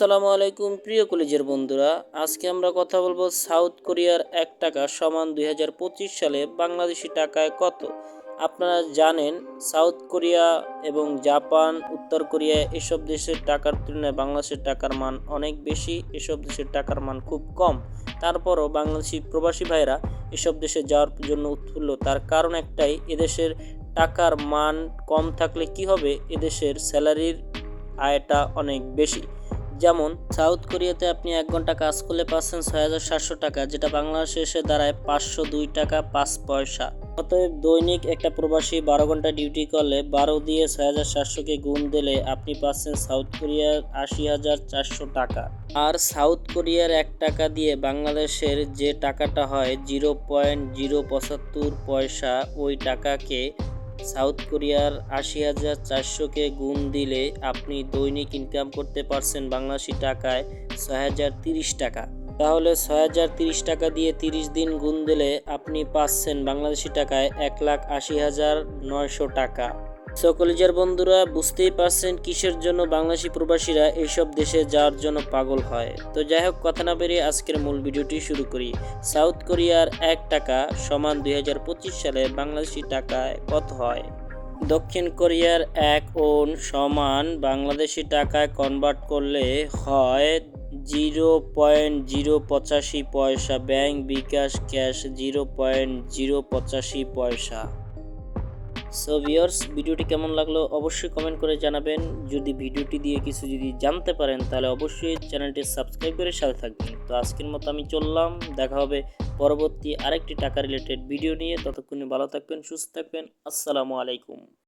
আসসালামু আলাইকুম, প্রিয় কলেজের বন্ধুরা। আজকে আমরা কথা বলব সাউথ কোরিয়ার এক টাকা সমান দুই হাজার পঁচিশ সালে বাংলাদেশি টাকায় কত। আপনারা জানেন, সাউথ কোরিয়া এবং জাপান, উত্তর কোরিয়া এসব দেশের টাকার তুলনায় বাংলাদেশের টাকার মান অনেক বেশি, এসব দেশের টাকার মান খুব কম। তারপরও বাংলাদেশি প্রবাসী ভাইরা এসব দেশে যাওয়ার জন্য উৎফুল্ল। তার কারণ একটাই, এদেশের টাকার মান কম থাকলে কি হবে? এদেশের স্যালারির আয়টা অনেক বেশি। যেমন, সাউথ কোরিয়াতে আপনি এক ঘণ্টা কাজ করলে পাচ্ছেন ছয় হাজার সাতশো টাকা, যেটা বাংলাদেশে এসে দাঁড়ায় পাঁচশো দুই টাকা পাঁচ পয়সা। অতএব দৈনিক একটা প্রবাসী বারো ঘণ্টা ডিউটি করলে বারো দিয়ে ছয় হাজার সাতশোকে গুণ দিলে আপনি পাচ্ছেন সাউথ কোরিয়ার আশি হাজার চারশো টাকা। আর সাউথ কোরিয়ার এক টাকা দিয়ে বাংলাদেশের যে টাকাটা হয় জিরো পয়েন্ট জিরো পঁচাত্তর পয়সা ওই টাকাকে সাউথ কোরিয়ার আশি হাজার চারশোকে গুণ দিলে আপনি দৈনিক ইনকাম করতে পারছেন বাংলাদেশি টাকায় ছয় হাজার তিরিশ টাকা। তাহলে ছয় হাজার তিরিশ টাকা দিয়ে তিরিশ দিন গুণ দিলে আপনি পাচ্ছেন বাংলাদেশি টাকায় এক লাখ আশি হাজার নয়শো টাকা। সো কলেজের বন্ধুরা বুঝতেই পারছেন কিসের জন্য বাংলাদেশি প্রবাসীরা এইসব দেশে যাওয়ার জন্য পাগল হয়। তো যাই হোক, কথা না বেরিয়ে আজকের মূল ভিডিওটি শুরু করি। সাউথ কোরিয়ার এক টাকা সমান দুই হাজার পঁচিশ সালে বাংলাদেশি টাকায় কত হয়? দক্ষিণ কোরিয়ার এক ওন সমান বাংলাদেশি টাকায় কনভার্ট করলে হয় জিরো পয়েন্ট জিরো পঁচাশি পয়সা bank bKash cash zero point zero পঁচাশি পয়সা। সো ভিওর্স ভিডিওটি কেমন লাগল অবশ্যই কমেন্ট করে জানাবেন। যদি ভিডিওটি দিয়ে কিছু যদি জানতে পারেন, তাহলে অবশ্যই চ্যানেলটি সাবস্ক্রাইব করে সাথে থাকবেন। তো আজকের মতো আমি চললাম। দেখা হবে পরবর্তী আরেকটি টাকা রিলেটেড ভিডিও নিয়ে। ততক্ষণে ভালো থাকবেন, সুস্থ থাকবেন। আসসালামু আলাইকুম।